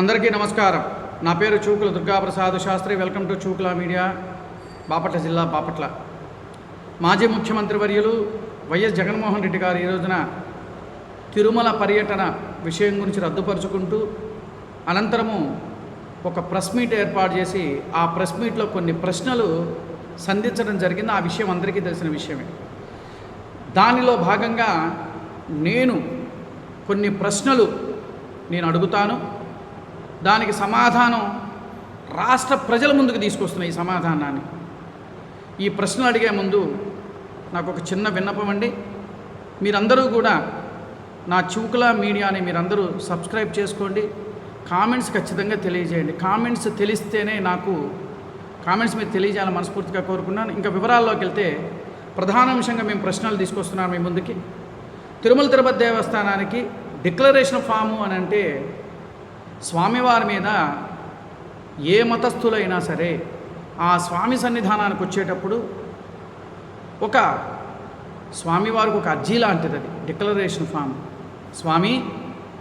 అందరికీ నమస్కారం. నా పేరు Chukula Durgaprasad Shastri. Welcome to Chukula media Bapatla జిల్లా బాపట్ల. మాజీ ముఖ్యమంత్రి వర్యులు వైఎస్ జగన్మోహన్ రెడ్డి గారు ఈ రోజున తిరుమల పర్యటన విషయం గురించి రద్దుపరుచుకుంటూ అనంతరము ఒక ప్రెస్ మీట్ ఏర్పాటు చేసి ఆ ప్రెస్ మీట్లో కొన్ని ప్రశ్నలు సంధించడం జరిగింది. ఆ విషయం అందరికీ తెలిసిన విషయమే. దానిలో భాగంగా నేను కొన్ని ప్రశ్నలు నేను అడుగుతాను. దానికి సమాధానం రాష్ట్ర ప్రజల ముందుకు తీసుకొస్తున్న ఈ సమాధానాన్ని. ఈ ప్రశ్నలు అడిగే ముందు నాకు ఒక చిన్న విన్నపం అండి. మీరందరూ కూడా నా చూకుల మీడియాని మీరందరూ సబ్స్క్రైబ్ చేసుకోండి. కామెంట్స్ ఖచ్చితంగా తెలియజేయండి. కామెంట్స్ తెలిస్తేనే నాకు కామెంట్స్ మీరు తెలియజేయాలని మనస్ఫూర్తిగా కోరుకున్నాను. ఇంకా వివరాల్లోకి వెళ్తే ప్రధానాంశంగా మేము ప్రశ్నలు తీసుకొస్తున్నాం మీ ముందుకి. తిరుమల తిరుపతి దేవస్థానానికి డిక్లరేషన్ ఫాము అని అంటే స్వామివారి మీద ఏ మతస్థులైనా సరే ఆ స్వామి సన్నిధానానికి వచ్చేటప్పుడు ఒక స్వామివారికి ఒక అర్జీ లాంటిది అది డిక్లరేషన్ ఫామ్. స్వామి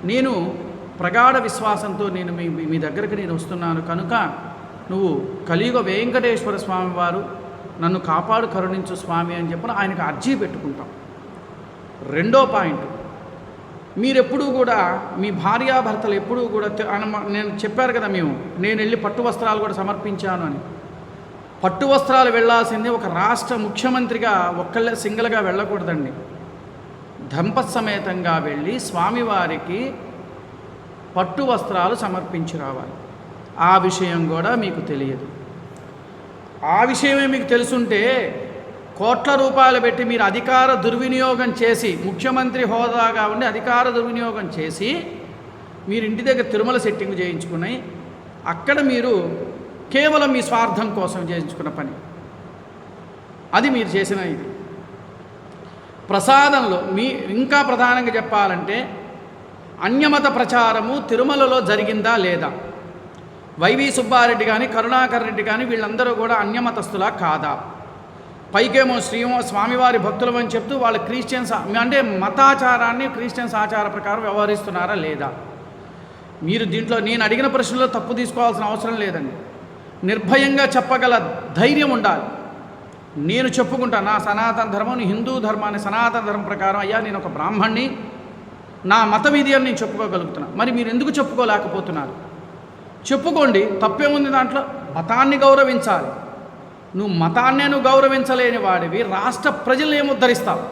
నేను ప్రగాఢ విశ్వాసంతో నేను మీ మీ- దగ్గరికి నేను వస్తున్నాను. కనుక నువ్వు కలియుగ వెంకటేశ్వర స్వామివారు నన్ను కాపాడు కరుణించు స్వామి అని చెప్పిన ఆయనకు అర్జీ పెట్టుకుంటాం. రెండో పాయింట్ మీరెప్పుడూ కూడా మీ భార్యాభర్తలు ఎప్పుడూ కూడా నేను చెప్పారు కదా మేము నేను వెళ్ళి పట్టు వస్త్రాలు కూడా సమర్పించాను అని. పట్టు వస్త్రాలు వెళ్ళాల్సింది ఒక రాష్ట్ర ముఖ్యమంత్రిగా ఒక్కళ్ళే సింగిల్గా వెళ్ళకూడదండి. దంపత్ సమేతంగా వెళ్ళి స్వామివారికి పట్టు వస్త్రాలు సమర్పించి రావాలి. ఆ విషయం కూడా మీకు తెలియదు. ఆ విషయమే మీకు తెలుసుంటే కోట్ల రూపాయలు పెట్టి మీరు అధికార దుర్వినియోగం చేసి ముఖ్యమంత్రి హోదాగా ఉండి అధికార దుర్వినియోగం చేసి మీరు ఇంటి దగ్గర తిరుమల సెట్టింగ్ చేయించుకుని అక్కడ మీరు కేవలం మీ స్వార్థం కోసం చేయించుకున్న పని. అది మీరు చేసిన ఇది. ప్రసాదంలో మీ ఇంకా ప్రధానంగా చెప్పాలంటే అన్యమత ప్రచారము తిరుమలలో జరిగిందా లేదా? వైవి సుబ్బారెడ్డి కానీ కరుణాకర్ రెడ్డి కానీ వీళ్ళందరూ కూడా అన్యమతస్తులా కాదా? పైకేమో శ్రీమో స్వామివారి భక్తులు అని చెప్తూ వాళ్ళు క్రిస్టియన్స్ అంటే మతాచారాన్ని క్రిస్టియన్స్ ఆచార ప్రకారం వ్యవహరిస్తున్నారా లేదా? మీరు దీంట్లో నేను అడిగిన ప్రశ్నలో తప్పు తీసుకోవాల్సిన అవసరం లేదండి. నిర్భయంగా చెప్పగల ధైర్యం ఉండాలి. నేను చెప్పుకుంటా నా సనాతన ధర్మం హిందూ ధర్మాన్ని సనాతన ధర్మం ప్రకారం అయ్యా నేను ఒక బ్రాహ్మణ్ణి నా మతం ఇది అని నేను చెప్పుకోగలుగుతున్నా. మరి మీరు ఎందుకు చెప్పుకోలేకపోతున్నారు? చెప్పుకోండి తప్పేముంది దాంట్లో? మతాన్ని గౌరవించాలి. నువ్వు మతాన్నే నువ్వు గౌరవించలేని వాడివి రాష్ట్ర ప్రజలు ఏముద్ధరిస్తావు?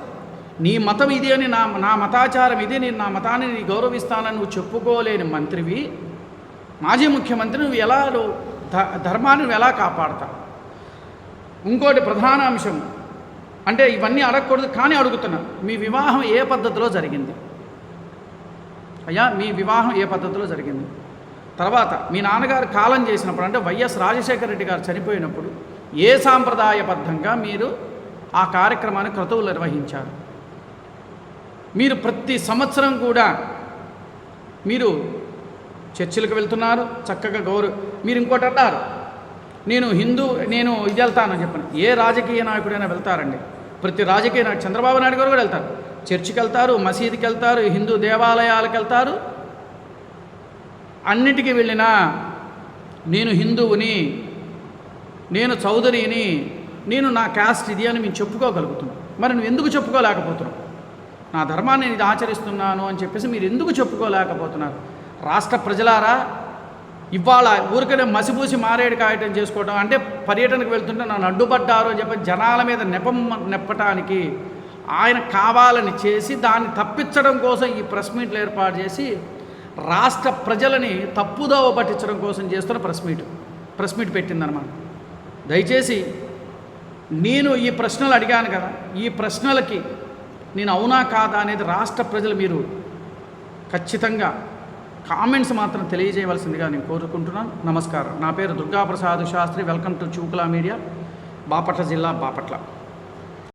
నీ మతం ఇది అని నా నా మతాచారం ఇది నేను నా మతాన్ని నీ గౌరవిస్తానని నువ్వు చెప్పుకోలేని మంత్రివి మాజీ ముఖ్యమంత్రి నువ్వు ఎలా నువ్వు ధ- ధర్మాన్ని నువ్వు ఎలా కాపాడతావు? ఇంకోటి ప్రధాన అంశం అంటే ఇవన్నీ అడగకూడదు కానీ అడుగుతున్నా మీ వివాహం ఏ పద్ధతిలో జరిగింది? అయ్యా మీ వివాహం ఏ పద్ధతిలో జరిగింది? తర్వాత మీ నాన్నగారు కాలం చేసినప్పుడు అంటే వైఎస్ రాజశేఖర రెడ్డి గారు చనిపోయినప్పుడు ఏ సాంప్రదాయబద్ధంగా మీరు ఆ కార్యక్రమాన్ని క్రతువులు నిర్వహించారు? మీరు ప్రతి సంవత్సరం కూడా మీరు చర్చిలకు వెళ్తున్నారు చక్కగా గౌరవ మీరు ఇంకోటి అన్నారు నేను హిందూ నేను ఇది వెళ్తానని చెప్పాను. ఏ రాజకీయ నాయకుడైనా వెళ్తారండి. ప్రతి రాజకీయ నాయకుడు చంద్రబాబు నాయుడు గారు కూడా వెళ్తారు. చర్చికి వెళ్తారు మసీదుకి వెళ్తారు హిందూ దేవాలయాలకు వెళ్తారు. అన్నిటికీ వెళ్ళినా నేను హిందువుని నేను చౌదరిని నేను నా క్యాస్ట్ ఇది అని మేము చెప్పుకోగలుగుతున్నాం. మరి నువ్వు ఎందుకు చెప్పుకోలేకపోతున్నావు? నా ధర్మాన్ని ఇది ఆచరిస్తున్నాను అని చెప్పేసి మీరు ఎందుకు చెప్పుకోలేకపోతున్నారు? రాష్ట్ర ప్రజలారా ఇవాళ ఊరికనే మసిపూసి మారేడు కాయటం చేసుకోవడం అంటే పర్యటనకు వెళ్తుంటే నన్ను అడ్డుపడ్డారు అని చెప్పి జనాల మీద నెపం నెప్పటానికి ఆయన కావాలని చేసి దాన్ని తప్పించడం కోసం ఈ ప్రెస్ మీట్లు ఏర్పాటు చేసి రాష్ట్ర ప్రజలని తప్పుదోవ పట్టించడం కోసం చేస్తున్న ప్రెస్ మీట్ ప్రెస్ మీట్ పెట్టిందనమాట దయచేసి నేను ఈ ప్రశ్నలు అడిగాను కదా ఈ ప్రశ్నలకి నేను అవునా కాదా అనేది రాష్ట్ర ప్రజలు మీరు ఖచ్చితంగా కామెంట్స్ మాత్రం తెలియజేయవలసిందిగా నేను కోరుకుంటున్నాను. నమస్కారం. నా పేరు Durgaprasad Shastri. Welcome to Chukula media. Bapatla జిల్లా బాపట్ల.